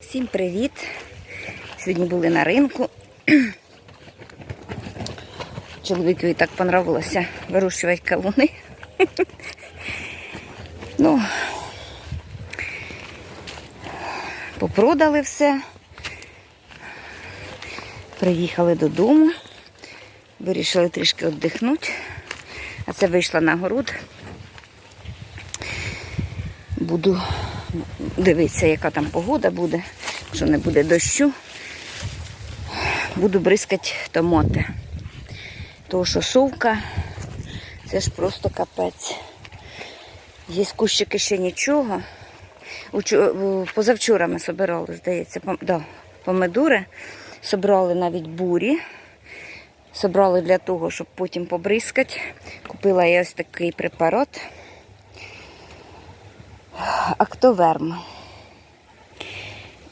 Всім привіт! Сьогодні були на ринку. Чоловікові так понравилося вирощувати кавуни. Ну, попродали все. Приїхали додому. Вирішили трішки віддихнути. А це вийшла на город. Буду дивитися, яка там погода буде, що не буде дощу. Буду бризкати томати. Тому що совка, це ж просто капець. Є кущики ще нічого. Позавчора ми собирали, здається, да, помидори. Собрали навіть бурі. Собрали для того, щоб потім побризкати. Купила я ось такий препарат. Актоверм.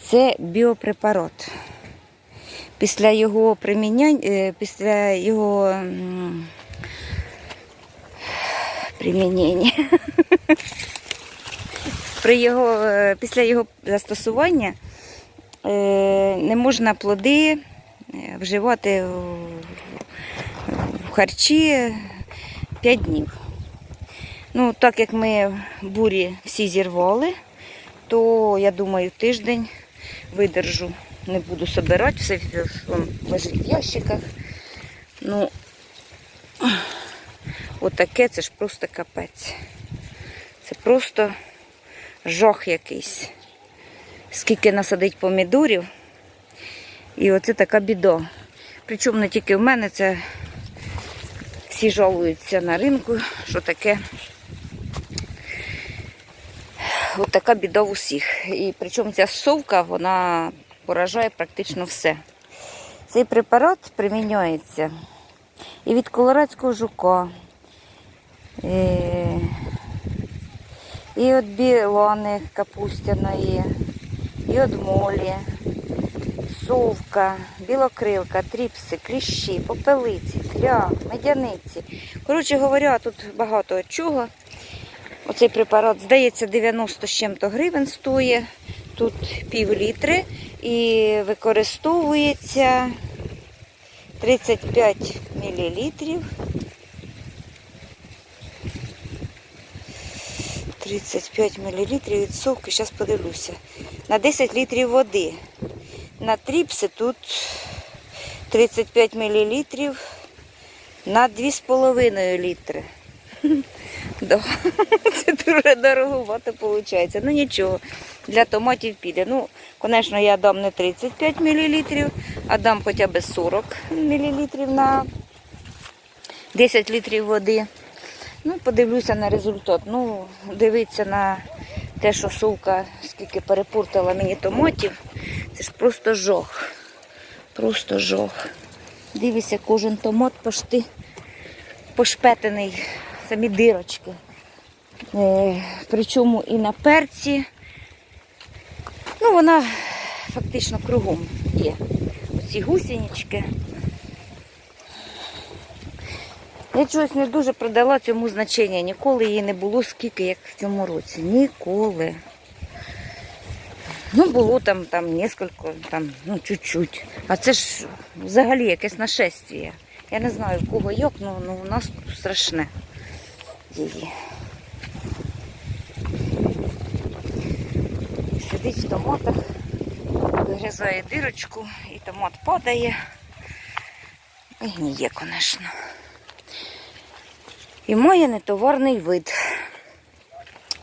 Це біопрепарат. Після його приміняння, е, після його примінення, при його, е, після його застосування е, не можна плоди вживати в харчі 5 днів. Ну, так як ми бурі всі зірвали, то я думаю, тиждень видержу. Не буду собирати, все лежить в ящиках. Ну, отаке це ж просто капець. Це просто жах якийсь. Скільки насадить помідорів. І оце така біда. Причому не тільки в мене, це всі жалуються на ринку, що таке От така біда в усіх. І причому ця совка, вона поражає практично все. Цей препарат примінюється і від колорадського жука, і, і від білони капустяної, і від молі, совка, білокрилка, тріпси, кліщі, попелиці, тря, медяниці. Коротше говоря, тут багато чого. Оцей препарат, здається, 90 з чим-то гривень стоїть. Тут пів літри і використовується 35 мл. 35 мл від совки, зараз подивлюся. На 10 літрів води. На тріпси тут 35 мл на 2,5 літри. Да. Це дуже дороговато виходить. Ну нічого, для томатів піде. Ну, звісно, я дам не 35 мл, а дам хоча б 40 мл на 10 літрів води. Ну, подивлюся на результат. Ну, дивитися на те, що совка скільки перепортила мені томатів. Це ж просто жох. Просто жох. Дивіться, кожен томат пошти пошпетений самі дирочки. Е, причому і на перці. Ну, вона фактично кругом є. Оці гусінічки. Я чогось не дуже придала цьому значення. Ніколи її не було скільки, як в цьому році. Ніколи. Ну, було там, там несколько, там, ну, чуть-чуть. А це ж взагалі якесь нашествие. Я не знаю, в кого як, ну, ну у нас тут страшне її. Сидить в томатах, вигризає дирочку і томат падає. І гніє, звісно. І має нетоварний вид.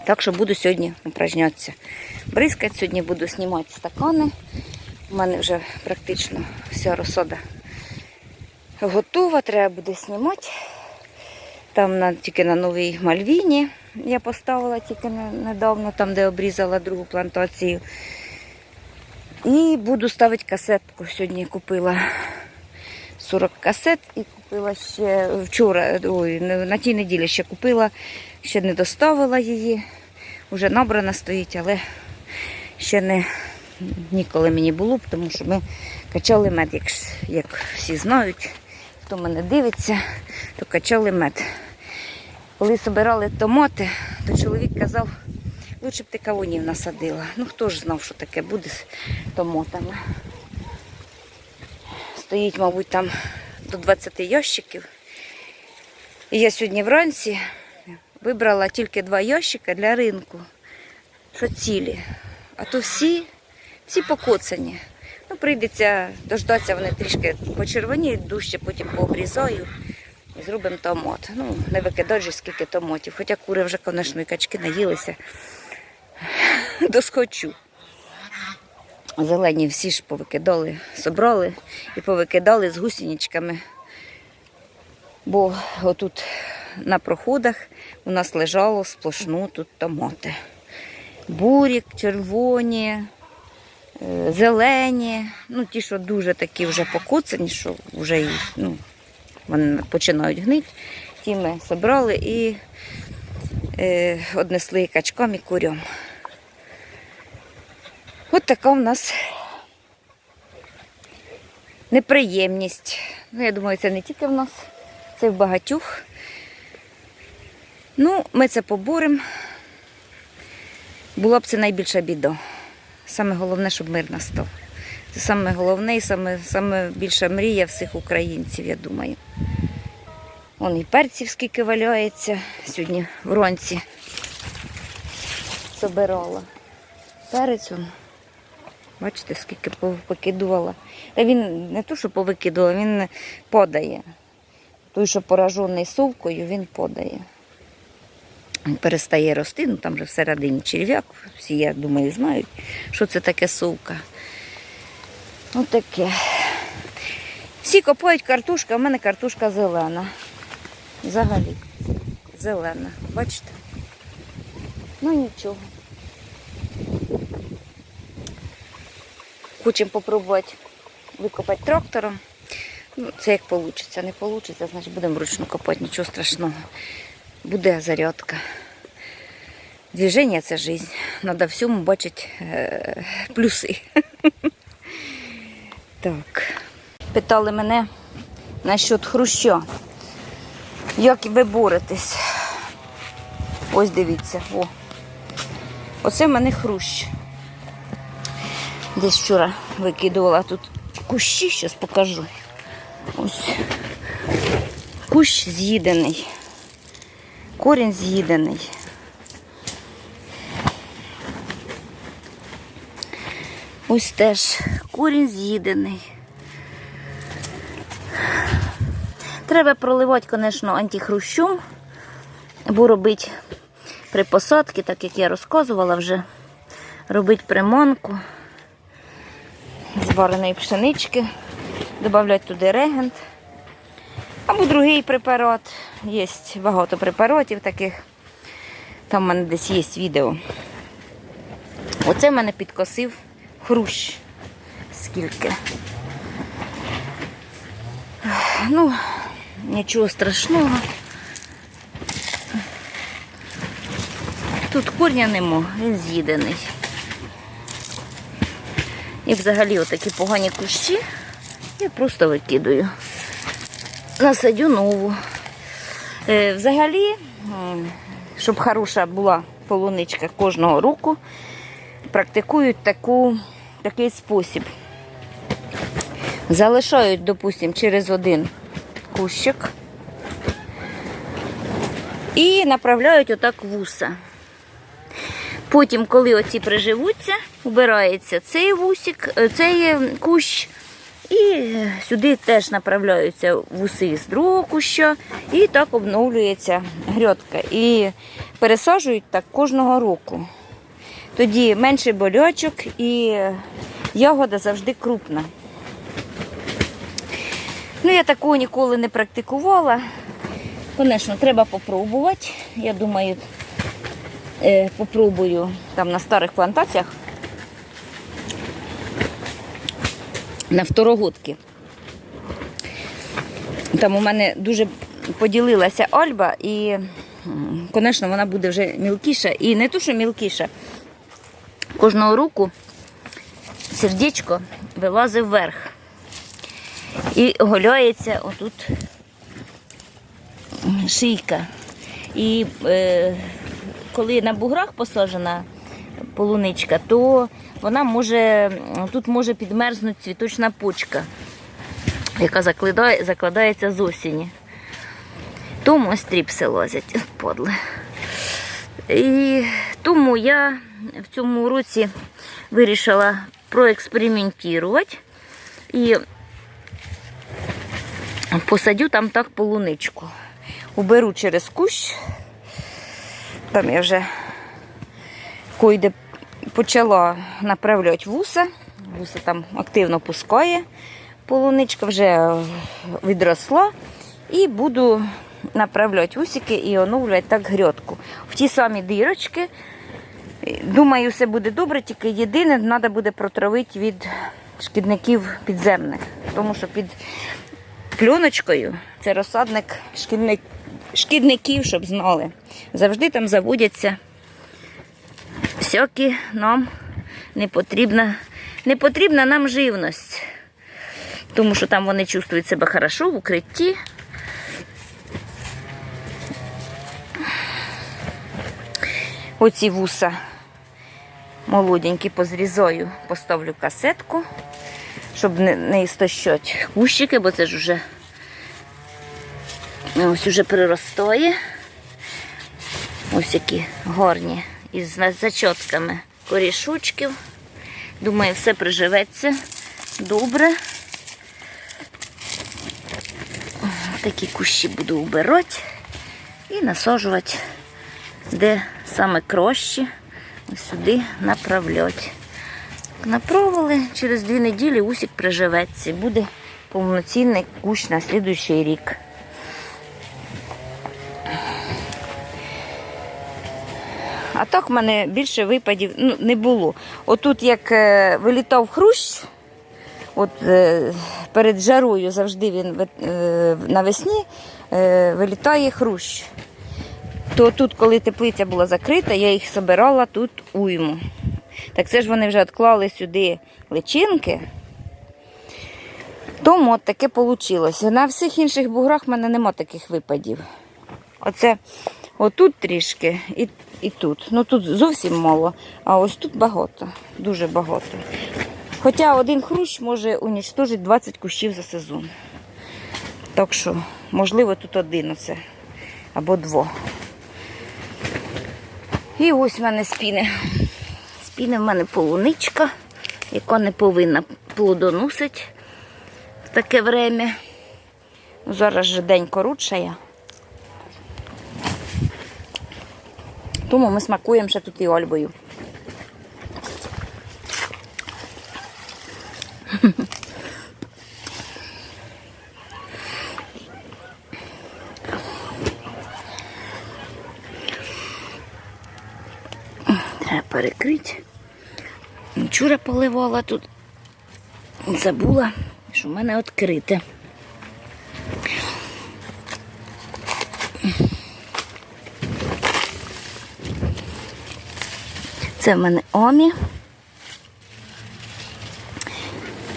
Так що буду сьогодні упражнятися. Бризкати, сьогодні буду знімати стакани. У мене вже практично вся розсада готова, треба буде знімати. Там на, тільки на новій Мальвіні я поставила тільки недавно, там, де обрізала другу плантацію. І буду ставити касетку. Сьогодні купила 40 касет і купила ще вчора, ой, на тій неділі ще купила, ще не доставила її. Вже набрана стоїть, але ще не ніколи мені було, тому що ми качали мед, як, як всі знають. Хто мене дивиться, то качали мед. Коли збирали томати, то чоловік казав, Лучше б ти кавунів насадила. Ну хто ж знав, що таке буде з томотами. Стоїть, мабуть, там до 20 ящиків. І я сьогодні вранці вибрала тільки два ящика для ринку, що цілі. А то всі, всі покоцані. Ну, прийдеться дождатися, вони трішки почервоніють, дужче потім пообрізаю зробимо томат. Ну, не викидати же скільки томатів. Хоча кури вже, звісно, і качки наїлися. Досхочу. Зелені всі ж повикидали, собрали і повикидали з гусіничками. Бо отут на проходах у нас лежало сплошну тут томати. Бурік, червоні, е, зелені, ну ті, що дуже такі вже покоцані, що вже ну, вони починають гнити. Ті ми зібрали і е, однесли качкам і курям. От така в нас неприємність. Ну, я думаю, це не тільки в нас, це в багатьох. Ну, ми це поборемо. Була б це найбільша біда. Саме головне, щоб мир настав. Це саме головне і саме, саме більша мрія всіх українців, я думаю. Вон і перців скільки валяється. Сьогодні вранці собирала. Перець он. Бачите, скільки покидувала. Та він не то, що повикидувала, він подає. Той, що поражений совкою, він подає. Він перестає рости, ну там же всередині черв'як, всі, я думаю, знають, що це таке совка. Ось таке. Всі копають картошку, а в мене картошка зелена. Взагалі. Зелена. Бачите? Ну нічого. Хочемо попробувати викопати трактором. Ну, це як вийде. Не вийде, значить будемо вручну копати, нічого страшного. Буде зарядка. Движення це життя. Треба всьому бачити е, плюси. Так. Питали мене насчет хруща. Як ви боретесь? Ось дивіться. О. Оце в мене хрущ. Десь вчора викидувала тут кущі, зараз покажу. Ось. Кущ з'їдений. Корінь з'їдений. Ось теж корінь з'їдений. Треба проливати, звісно, антихрущом, або робити при посадці, так як я розказувала вже, робити приманку з вареної пшенички, додати туди регент. Або другий препарат. Є багато препаратів таких. Там в мене десь є відео. Оце в мене підкосив хрущ. Скільки. Ну, нічого страшного. Тут корня нема, він з'їдений. І взагалі отакі погані кущі я просто викидаю. Насадю нову. Е, взагалі, щоб хороша була полуничка кожного року, практикують таку, такий спосіб. Залишають, допустимо, через один кущик і направляють отак вуса. Потім, коли оці приживуться, убирається цей вусик, е, цей е, кущ, і сюди теж направляються вуси з другого куща, і так обновлюється грядка. І пересаджують так кожного року. Тоді менше болячок і ягода завжди крупна. Ну, я такого ніколи не практикувала. Звісно, треба попробувати. Я думаю, е, попробую там на старих плантаціях. На второгодки. Там у мене дуже поділилася альба і, звісно, вона буде вже мілкіша. І не то, що мілкіша. Кожного року сердечко вилазить вверх. І оголяється отут шийка. І е, коли на буграх посаджена полуничка, то вона може, тут може підмерзнути цвіточна почка, яка закладає, закладається з осені. Тому ось тріпси лазять, подли. І тому я в цьому році вирішила проекспериментувати і посадю там так полуничку. Уберу через кущ. Там я вже койде почала направляти вуса. Вуса там активно пускає. Полуничка вже відросла. І буду направляти усики і оновлювати так грядку. В ті самі дирочки. Думаю, все буде добре, тільки єдине, треба буде протравити від шкідників підземних. Тому що під пленочкою це розсадник шкідник, шкідників, щоб знали. Завжди там заводяться всякі нам не потрібна, не потрібна нам живність. Тому що там вони чувствують себе хорошо в укритті. Оці вуса молоденькі позрізаю, поставлю касетку, щоб не, не істощати кущики, бо це ж вже ось уже приростає. Ось які гарні із зачотками корішочків. Думаю, все приживеться добре. Такі кущі буду убирати і насаджувати, де саме кращі, сюди направляти. Направили, через дві неділі усік приживеться. Буде повноцінний кущ на слідуючий рік. А так в мене більше випадів ну, не було. Отут як е, вилітав хрущ, от е, перед жарою завжди він е, навесні вилітає хрущ. То тут, коли теплиця була закрита, я їх збирала тут уйму. Так це ж вони вже відклали сюди личинки. Тому от таке вийшло. На всіх інших буграх в мене нема таких випадів. Оце отут трішки і, і тут. Ну тут зовсім мало, а ось тут багато, дуже багато. Хоча один хрущ може унічтожити 20 кущів за сезон. Так що, можливо, тут один оце або два. І ось в мене спіни. Спіни в мене полуничка, яка не повинна плодоносити в таке время. Зараз же день коротшає. Тому ми смакуємо ще тут і ольбою. Треба перекрити. Вчора поливала тут. Забула, що в мене відкрите. Це в мене омі.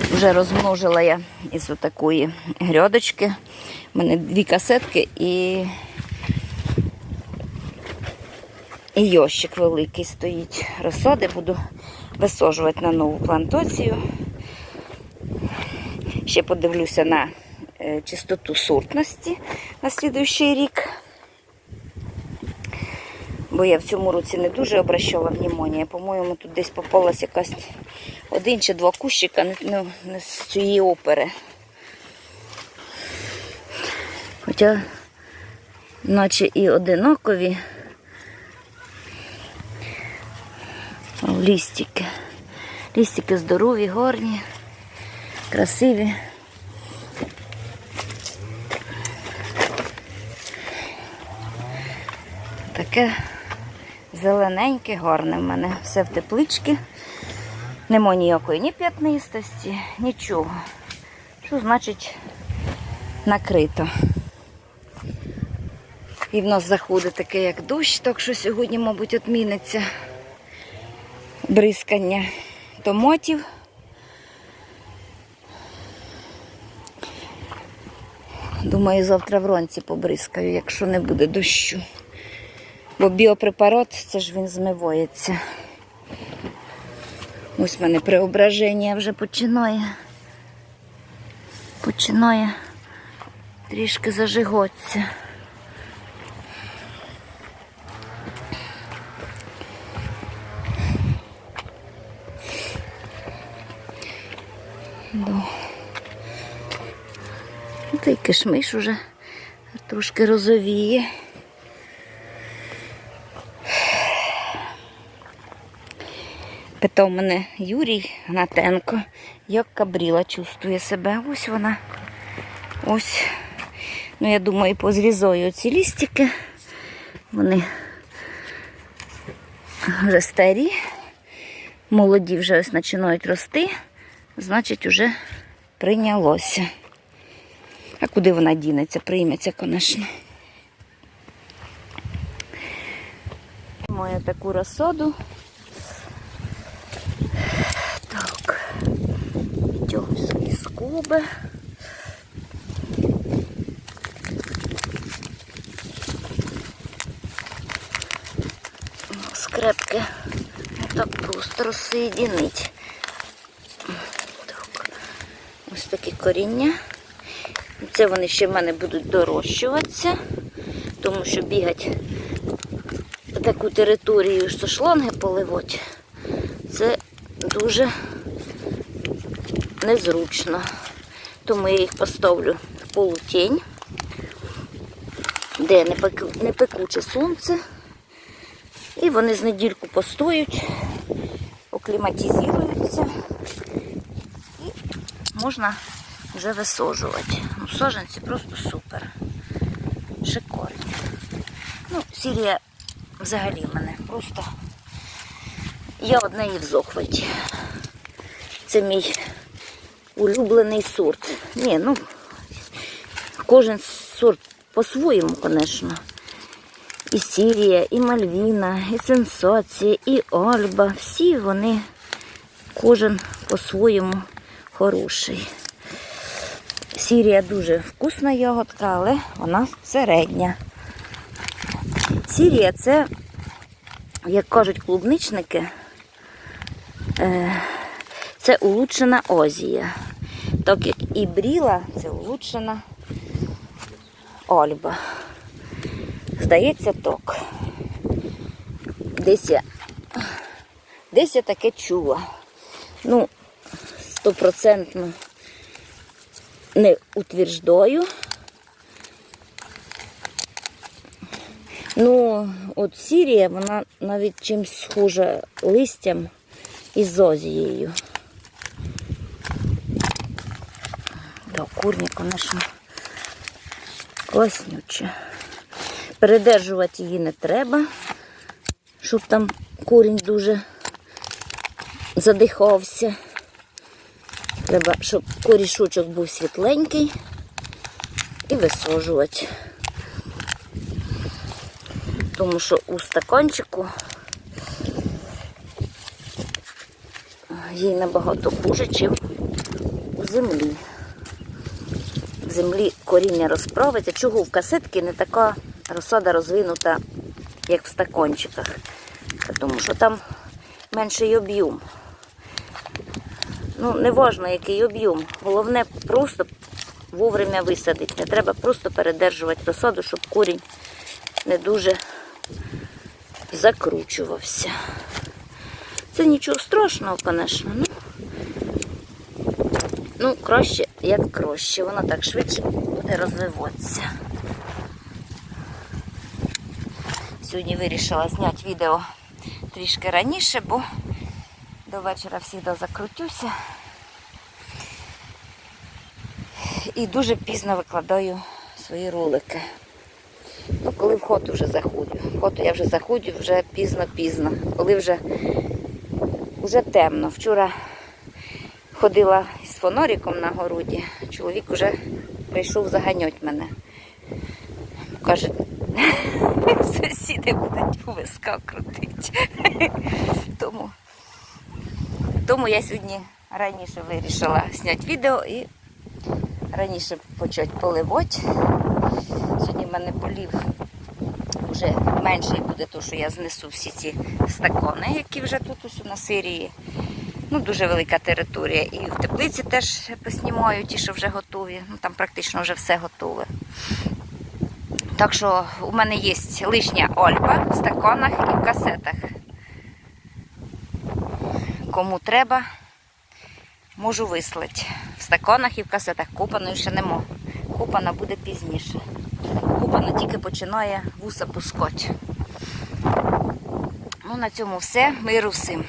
Вже розмножила я із отакої грядочки. У мене дві касетки і, і йощик великий стоїть. Розсади буду висаджувати на нову плантацію. Ще подивлюся на е, чистоту сортності на слідуючий рік. Бо я в цьому році не дуже обращала внимання. По-моєму, тут десь попалась якась один чи два кущика ну, з цієї опери. Хоча, наче і одинакові Лістики. Лістики здорові, гарні, красиві. Таке зелененьке, гарне в мене. Все в тепличці. Нема ніякої ні п'ятнистості, нічого. Що значить накрито? І в нас заходить таке, як дощ, так що сьогодні, мабуть, відміниться бризкання томатів. Думаю, завтра вранці побризкаю, якщо не буде дощу. Бо біопрепарат, це ж він змивається. Ось в мене преображення вже починає. Починає трішки зажигатися. Кишмиш уже трошки розовіє. Питав мене Юрій Гнатенко, як кабріла чувствує себе. Ось вона. Ось. Ну, я думаю, позрізаю ці лістики. Вони вже старі. Молоді вже ось починають рости. Значить, вже прийнялося. А куди вона дінеться? Прийметься, звісно. Маю таку розсоду. Так, витягую свої скоби. Скрепки так просто розсоєдінить. Так. Ось такі коріння. Це вони ще в мене будуть дорощуватися, тому що бігати таку територію, що шланги поливати, це дуже незручно. Тому я їх поставлю в полутінь, де не пекуче сонце. І вони з недільку постоють, окліматизуються і можна вже висаджувати. Ну, саджанці просто супер. Шикарні. Ну, Сірія взагалі в мене просто. Я од неї в захваті. Це мій улюблений сорт. Ні, ну, кожен сорт по-своєму, звісно. І Сірія, і Мальвіна, і Сенсація, і Альба. Всі вони, кожен по-своєму хороший. Сірія дуже вкусна ягодка, але вона середня. Сірія це, як кажуть клубничники, е, це улучшена Озія. Так як і бріла, це улучшена Альба. Здається, так. Десь я, десь я таке чула. Ну, стопроцентно не утверждаю. Ну, от Сірія, вона навіть чимсь схожа листям із зозією. Да, курні, звісно, класнючі. Передержувати її не треба, щоб там корінь дуже задихався. Треба, щоб корішочок був світленький і висаджувати. Тому що у стаканчику їй набагато хуже, ніж у землі. В землі коріння розправиться. Чого в касетки не така розсада розвинута, як в стаканчиках. Тому що там менший об'єм. Ну, не важно, який об'єм. Головне просто вовремя висадити. Не треба просто передержувати розсаду, щоб корінь не дуже закручувався. Це нічого страшного, звісно. Ну, ну, краще, як краще. Воно так швидше буде розвиватися. Сьогодні вирішила зняти відео трішки раніше, бо до вечора завжди закрутюся. І дуже пізно викладаю свої ролики. Ну, коли в хату вже заходжу. В хату я вже заходжу вже пізно-пізно. Коли вже, вже темно. Вчора ходила з фонариком на городі, чоловік вже прийшов заганяти мене. Каже, сусіди будуть виска крутити. Тому, тому я сьогодні раніше вирішила зняти відео і раніше почати поливати. Сьогодні в мене полів вже менший буде, тому що я знесу всі ці стакони, які вже тут ось на серії. Ну, дуже велика територія. І в теплиці теж поснімаю ті, що вже готові. Ну, там практично вже все готове. Так що у мене є лишня ольба в стаканах і в касетах. Кому треба, можу вислати. В стаканах і в касетах. Купаної ще нема. Купана буде пізніше. Купана тільки починає вуса пускати. Ну, на цьому все. Миру всім.